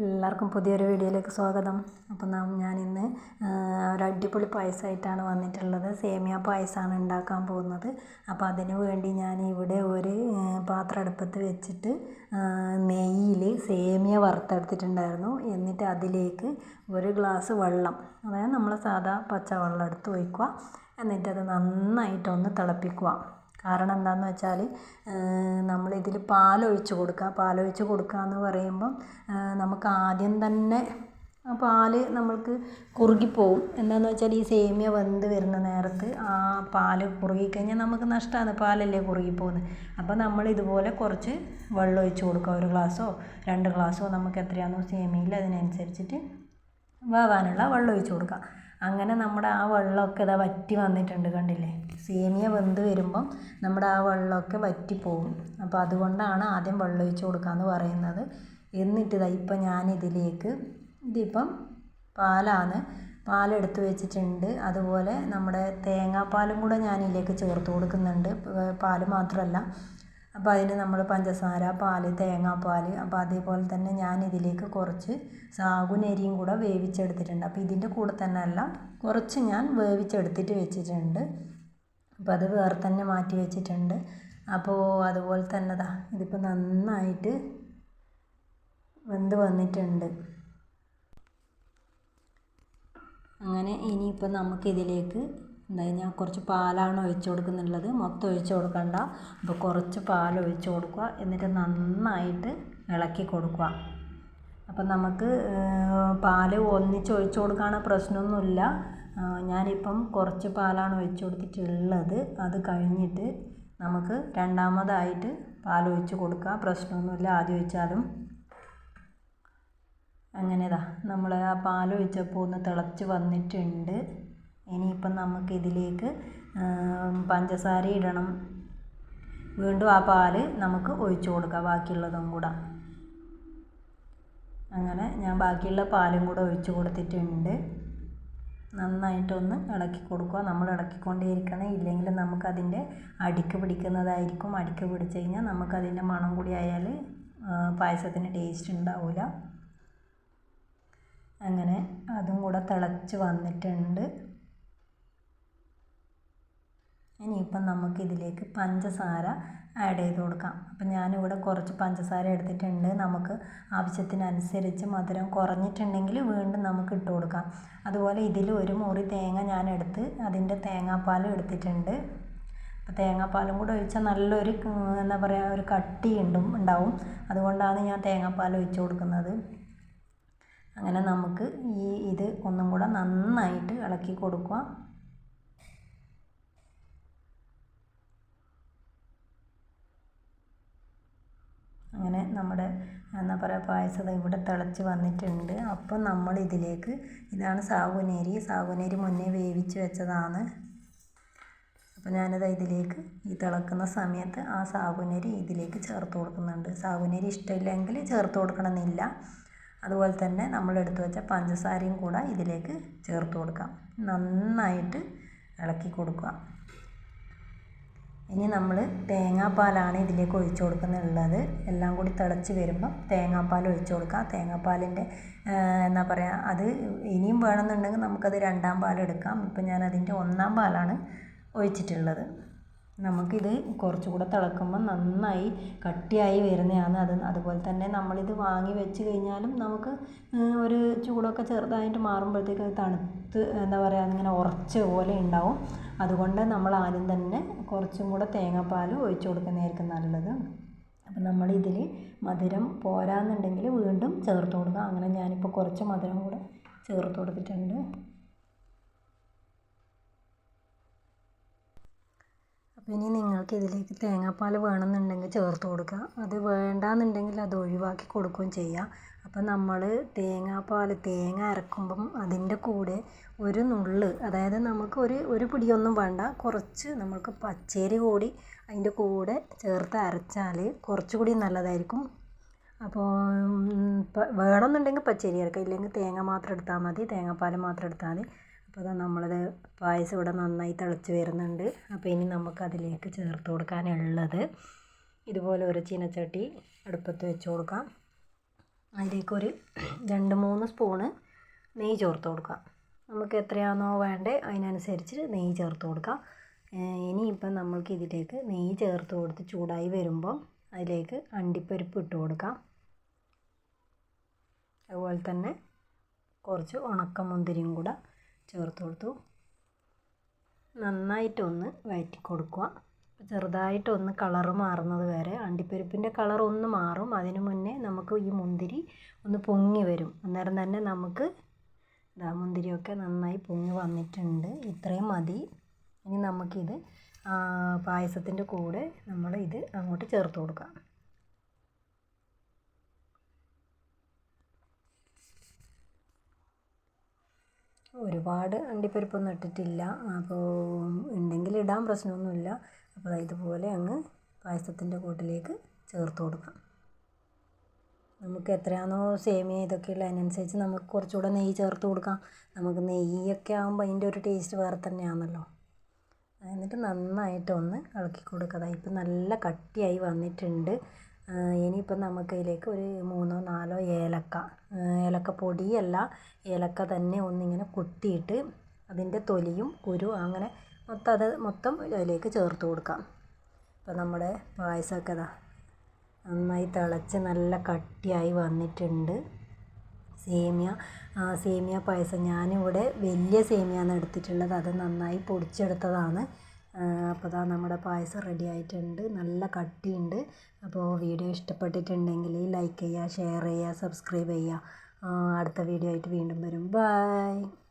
എല്ലാവർക്കും പുതിയൊരു വീഡിയോയിലേക്ക് സ്വാഗതം. അപ്പോൾ നാം ഞാനിന്ന് ഒരു അടിപൊളി പായസമായിട്ടാണ് വന്നിട്ടുള്ളത്. സേമിയ പായസമാണ് ഉണ്ടാക്കാൻ പോകുന്നത്. അപ്പോൾ അതിന് വേണ്ടി ഞാൻ ഇവിടെ ഒരു പാത്രം അടുപ്പത്ത് വെച്ചിട്ട് നെയ്യിൽ സേമിയ വറുത്തെടുത്തിട്ടുണ്ടായിരുന്നു. എന്നിട്ട് അതിലേക്ക് ഒരു ഗ്ലാസ് വെള്ളം അതായത് നമ്മൾ സാധാ പച്ചവെള്ളം എടുത്ത് ഒഴിക്കുക. എന്നിട്ടത് നന്നായിട്ടൊന്ന് തിളപ്പിക്കുക. കാരണം എന്താണെന്ന് വെച്ചാൽ നമ്മളിതിൽ പാലൊഴിച്ച് കൊടുക്കുക. പാലൊഴിച്ച് കൊടുക്കുക എന്ന് പറയുമ്പം നമുക്ക് ആദ്യം തന്നെ ആ പാൽ നമ്മൾക്ക് കുറുകിപ്പോവും. എന്താണെന്ന് വെച്ചാൽ ഈ സേമിയ വെന്ത് വരുന്ന നേരത്ത് ആ പാൽ കുറുകിക്കഴിഞ്ഞാൽ നമുക്ക് നഷ്ടമാണ് പാലല്ലേ കുറുകിപ്പോകുന്നത് അപ്പോൾ നമ്മൾ ഇതുപോലെ കുറച്ച് വെള്ളം ഒഴിച്ച് കൊടുക്കുക. ഒരു ഗ്ലാസ്സോ രണ്ട് ഗ്ലാസ്സോ നമുക്ക് എത്രയാണോ സേമിയയിൽ അതിനനുസരിച്ചിട്ട് വേവാനുള്ള വെള്ളം ഒഴിച്ച് കൊടുക്കുക. അങ്ങനെ നമ്മുടെ ആ വെള്ളമൊക്കെ ഇതാ വറ്റി വന്നിട്ടുണ്ട് കണ്ടില്ലേ? സേമിയ വെന്ത് വരുമ്പം നമ്മുടെ ആ വെള്ളമൊക്കെ പോകും അപ്പോൾ അതുകൊണ്ടാണ് ആദ്യം വെള്ളം ഒഴിച്ച് കൊടുക്കാമെന്ന് പറയുന്നത്. എന്നിട്ട് ഇതാ ഇപ്പം ഞാനിതിലേക്ക് ഇതിപ്പം പാലാണ് പാലെടുത്ത് വെച്ചിട്ടുണ്ട്. അതുപോലെ നമ്മുടെ തേങ്ങാപ്പാലും കൂടെ ഞാനിതിലേക്ക് ചേർത്ത് കൊടുക്കുന്നുണ്ട്. പാൽ മാത്രമല്ല അപ്പോൾ അതിന് നമ്മൾ പഞ്ചസാര പാൽ തേങ്ങാപ്പാൽ അപ്പോൾ അതേപോലെ തന്നെ ഞാൻ ഇതിലേക്ക് കുറച്ച് സാഗുനരിയും കൂടെ വേവിച്ചെടുത്തിട്ടുണ്ട്. അപ്പോൾ ഇതിന്റെ കൂടെ തന്നെ അല്ല കുറച്ച് ഞാൻ വേവിച്ചെടുത്തിട്ട് വെച്ചിട്ടുണ്ട്. അപ്പോൾ അത് വേറെ തന്നെ മാറ്റി വെച്ചിട്ടുണ്ട്. അപ്പോൾ അതുപോലെ തന്നെ ദാ ഇതിപ്പോൾ നന്നായിട്ട് വെന്ത് വന്നിട്ടുണ്ട്. അങ്ങനെ ഇനിയിപ്പോൾ നമുക്കിതിലേക്ക് എന്തായാലും ഞാൻ കുറച്ച് പാലാണ് ഒഴിച്ച് കൊടുക്കുന്നുള്ളത്. മൊത്തം ഒഴിച്ച് കൊടുക്കണ്ട. അപ്പോൾ കുറച്ച് പാൽ ഒഴിച്ച് കൊടുക്കുക. എന്നിട്ട് നന്നായിട്ട് ഇളക്കി കൊടുക്കുക. അപ്പം നമുക്ക് പാൽ ഒന്നിച്ച് ഒഴിച്ച് കൊടുക്കുകയാണ് പ്രശ്നമൊന്നുമില്ല. ഞാനിപ്പം കുറച്ച് പാലാണ് ഒഴിച്ച് കൊടുത്തിട്ടുള്ളത്. അത് കഴിഞ്ഞിട്ട് നമുക്ക് രണ്ടാമതായിട്ട് പാൽ ഒഴിച്ച് കൊടുക്കുക. പ്രശ്നമൊന്നുമില്ല. ആദ്യം ഒഴിച്ചാലും. അങ്ങനെതാ. നമ്മൾ ആ പാൽ ഒഴിച്ചപ്പോൾ ഒന്ന് തിളച്ച് വന്നിട്ടുണ്ട്. ഇനിയിപ്പം നമുക്കിതിലേക്ക് പഞ്ചസാര ഇടണം. വീണ്ടും ആ പാൽ നമുക്ക് ഒഴിച്ചു കൊടുക്കാം ബാക്കിയുള്ളതും കൂടെ. അങ്ങനെ ഞാൻ ബാക്കിയുള്ള പാലും കൂടെ ഒഴിച്ചു കൊടുത്തിട്ടുണ്ട്. നന്നായിട്ടൊന്ന് ഇളക്കി കൊടുക്കുക. നമ്മൾ ഇളക്കിക്കൊണ്ടേയിരിക്കണം. ഇല്ലെങ്കിൽ നമുക്കതിന്റെ അടിക്ക് പിടിക്കുന്നതായിരിക്കും. അടിക്ക് പിടിച്ച് കഴിഞ്ഞാൽ നമുക്കതിന്റെ മണം കൂടി ആയാൽ പായസത്തിന് ടേസ്റ്റ് ഉണ്ടാവില്ല. അങ്ങനെ അതും കൂടെ തിളച്ച് വന്നിട്ടുണ്ട്. ഇനിയിപ്പം നമുക്കിതിലേക്ക് പഞ്ചസാര ആഡ് ചെയ്ത് കൊടുക്കാം. അപ്പം ഞാനിവിടെ കുറച്ച് പഞ്ചസാര എടുത്തിട്ടുണ്ട്. നമുക്ക് ആവശ്യത്തിനനുസരിച്ച് മധുരം കുറഞ്ഞിട്ടുണ്ടെങ്കിൽ വീണ്ടും നമുക്ക് ഇട്ട് കൊടുക്കാം. അതുപോലെ ഇതിൽ ഒരു മുറി തേങ്ങ ഞാൻ എടുത്ത് അതിന്റെ തേങ്ങാപ്പാൽ എടുത്തിട്ടുണ്ട്. അപ്പോൾ തേങ്ങാപ്പാലും കൂടെ ഒഴിച്ചാൽ നല്ലൊരു എന്താ പറയുക ഒരു കട്ടി ഉണ്ടും ഉണ്ടാവും. അതുകൊണ്ടാണ് ഞാൻ തേങ്ങാപ്പാൽ ഒഴിച്ചു കൊടുക്കുന്നത്. അങ്ങനെ നമുക്ക് ഈ ഇത് ഒന്നും കൂടെ നന്നായിട്ട് ഇളക്കി കൊടുക്കുക അങ്ങനെ നമ്മുടെ എന്താ പറയുക പായസം ഇവിടെ തിളച്ച് വന്നിട്ടുണ്ട്. അപ്പം നമ്മൾ ഇതിലേക്ക് ഇതാണ് സാഗുനേരി. സാഗുനേരി മുന്നേ വേവിച്ച് വെച്ചതാണ്. അപ്പോൾ ഞാനത് ഇതിലേക്ക് ഈ തിളക്കുന്ന സമയത്ത് ആ സാഗുനേരി ഇതിലേക്ക് ചേർത്ത് കൊടുക്കുന്നുണ്ട്. സാഗുനേരി ഇഷ്ടമില്ലെങ്കിൽ ചേർത്ത് കൊടുക്കണമെന്നില്ല. അതുപോലെ തന്നെ നമ്മൾ എടുത്തു വെച്ച പഞ്ചസാരയും കൂടെ ഇതിലേക്ക് ചേർത്ത് കൊടുക്കാം. നന്നായിട്ട് ഇളക്കി കൊടുക്കുക. ഇനി നമ്മൾ തേങ്ങാപ്പാലാണ് ഇതിലേക്ക് ഒഴിച്ച് കൊടുക്കുന്നുള്ളത്. എല്ലാം കൂടി തിളച്ച് വരുമ്പം തേങ്ങാപ്പാൽ ഒഴിച്ച് കൊടുക്കുക. തേങ്ങാപ്പാലിന്റെ എന്താ പറയുക അത് ഇനിയും വേണമെന്നുണ്ടെങ്കിൽ നമുക്കത് രണ്ടാം പാലെടുക്കാം ഇപ്പം ഞാനതിന്റെ ഒന്നാം പാലാണ് ഒഴിച്ചിട്ടുള്ളത്. നമുക്കിത് കുറച്ചുകൂടെ തിളക്കുമ്പോൾ നന്നായി കട്ടിയായി വരുന്നതാണ്. അത് അതുപോലെ തന്നെ നമ്മളിത് വാങ്ങി വെച്ച് കഴിഞ്ഞാലും നമുക്ക് ഒരു ചൂടൊക്കെ ചെറുതായിട്ട് മാറുമ്പോഴത്തേക്ക് അത് തണുത്ത് എന്താ പറയുക ഇങ്ങനെ ഉറച്ച പോലെ ഉണ്ടാവും. അതുകൊണ്ട് നമ്മൾ ആദ്യം തന്നെ കുറച്ചും കൂടെ തേങ്ങാപ്പാൽ ഒഴിച്ചു കൊടുക്കുന്നതായിരിക്കും നല്ലത്. അപ്പം നമ്മളിതിൽ മധുരം പോരാന്നുണ്ടെങ്കിൽ വീണ്ടും ചേർത്ത് കൊടുക്കുക അങ്ങനെ ഞാനിപ്പോൾ കുറച്ച് മധുരം കൂടെ ചേർത്ത് കൊടുത്തിട്ടുണ്ട്. അപ്പോൾ ഇനി നിങ്ങൾക്ക് ഇതിലേക്ക് തേങ്ങാപ്പാൽ വേണമെന്നുണ്ടെങ്കിൽ ചേർത്ത് കൊടുക്കുക. അത് വേണ്ടാന്നുണ്ടെങ്കിൽ അത് ഒഴിവാക്കി കൊടുക്കുകയും ചെയ്യാം. അപ്പം നമ്മൾ തേങ്ങാപ്പാൽ തേങ്ങ അരക്കുമ്പം അതിന്റെ കൂടെ ഒരു നുള്ള് അതായത് നമുക്ക് ഒരു ഒരു പിടിയൊന്നും വേണ്ട കുറച്ച് നമുക്ക് പച്ചരി കൂടി അതിന്റെ കൂടെ ചേർത്ത് അരച്ചാൽ കുറച്ചുകൂടി നല്ലതായിരിക്കും. അപ്പോൾ വേണമെന്നുണ്ടെങ്കിൽ പച്ചരി അരക്കാം ഇല്ലെങ്കിൽ തേങ്ങ മാത്രം എടുത്താൽ മതി. തേങ്ങാപ്പാൽ മാത്രം എടുത്താൽ മതി. അപ്പോൾ അതാ നമ്മളത് പായസം ഇവിടെ നന്നായി തിളച്ച് വരുന്നുണ്ട്. അപ്പോൾ ഇനി നമുക്കതിലേക്ക് ചേർത്ത് കൊടുക്കാനുള്ളത് ഇതുപോലെ ഒരു ചീനച്ചട്ടി അടുപ്പത്ത് വെച്ച് കൊടുക്കാം. അതിലേക്കൊരു രണ്ട് മൂന്ന് സ്പൂണ് നെയ്യ് ചേർത്ത് കൊടുക്കാം. നമുക്ക് എത്രയാണോ വേണ്ടത് അതിനനുസരിച്ച് നെയ്യ് ചേർത്ത് കൊടുക്കാം. ഇനിയിപ്പം നമ്മൾക്ക് ഇതിലേക്ക് നെയ്യ് ചേർത്ത് കൊടുത്ത് ചൂടായി വരുമ്പം അതിലേക്ക് അണ്ടിപ്പരിപ്പ് ഇട്ട് കൊടുക്കാം. അതുപോലെ തന്നെ കുറച്ച് ഉണക്കമുന്തിരിയും കൂടെ ചേർത്ത് കൊടുത്തു. നന്നായിട്ടൊന്ന് വഴറ്റി കൊടുക്കുക. ചെറുതായിട്ടൊന്ന് കളറ് മാറുന്നത് വരെ അണ്ടിപ്പരിപ്പിന്റെ കളർ ഒന്ന് മാറും. അതിന് മുന്നേ നമുക്ക് ഈ മുന്തിരി ഒന്ന് പൊങ്ങി വരും. അന്നേരം തന്നെ നമുക്ക് ഇതാ മുന്തിരിയൊക്കെ നന്നായി പൊങ്ങി വന്നിട്ടുണ്ട്. ഇത്രയും മതി. ഇനി നമുക്കിത് പായസത്തിന്റെ കൂടെ നമ്മൾ ഇത് അങ്ങോട്ട് ചേർത്ത് കൊടുക്കാം. ഒരുപാട് അണ്ടിപ്പരിപ്പൊന്നും ഇട്ടിട്ടില്ല. അപ്പോൾ ഉണ്ടെങ്കിൽ ഇടാൻ പ്രശ്നമൊന്നുമില്ല. അപ്പോൾ ഇതുപോലെ അങ്ങ് പായസത്തിന്റെ കൂട്ടിലേക്ക് ചേർത്ത് കൊടുക്കാം. നമുക്ക് എത്രയാണോ സേമിയ ഇതൊക്കെ ഉള്ളത് അതിനനുസരിച്ച് നമുക്ക് കുറച്ചുകൂടെ നെയ്യ് ചേർത്ത് കൊടുക്കാം. നമുക്ക് നെയ്യൊക്കെ ആകുമ്പോൾ അതിന്റെ ഒരു ടേസ്റ്റ് വേറെ തന്നെയാണല്ലോ. എന്നിട്ട് നന്നായിട്ടൊന്ന് ഇളക്കി കൊടുക്കുക ഇപ്പം നല്ല കട്ടിയായി വന്നിട്ടുണ്ട്. ഇനിയിപ്പം നമുക്ക് അതിലേക്ക് ഒരു മൂന്നോ നാലോ ഏലക്ക ഏലക്ക പൊടിയല്ല ഏലക്ക തന്നെ ഒന്നിങ്ങനെ കുത്തിയിട്ട് അതിന്റെ തൊലിയും കുരു അങ്ങനെ മൊത്തം അത് മൊത്തം അതിലേക്ക് ചേർത്ത് കൊടുക്കാം. ഇപ്പം നമ്മുടെ പായസമൊക്കെ ഇതാ നന്നായി തിളച്ച് നല്ല കട്ടിയായി വന്നിട്ടുണ്ട്. സേമിയ സേമിയ പായസം. ഞാനിവിടെ വലിയ സേമിയാണ് എടുത്തിട്ടുള്ളത്. അത് നന്നായി പൊടിച്ചെടുത്തതാണ്. അപ്പോൾ ദാ നമ്മുടെ പായസം റെഡി ആയിട്ടുണ്ട്. നല്ല കട്ടിയുണ്ട്. അപ്പോൾ വീഡിയോ ഇഷ്ടപ്പെട്ടിട്ടുണ്ടെങ്കിൽ ലൈക്ക് ചെയ്യുക ഷെയർ ചെയ്യുക സബ്സ്ക്രൈബ് ചെയ്യുക. അടുത്ത വീഡിയോ ആയിട്ട് വീണ്ടും വരും. ബൈ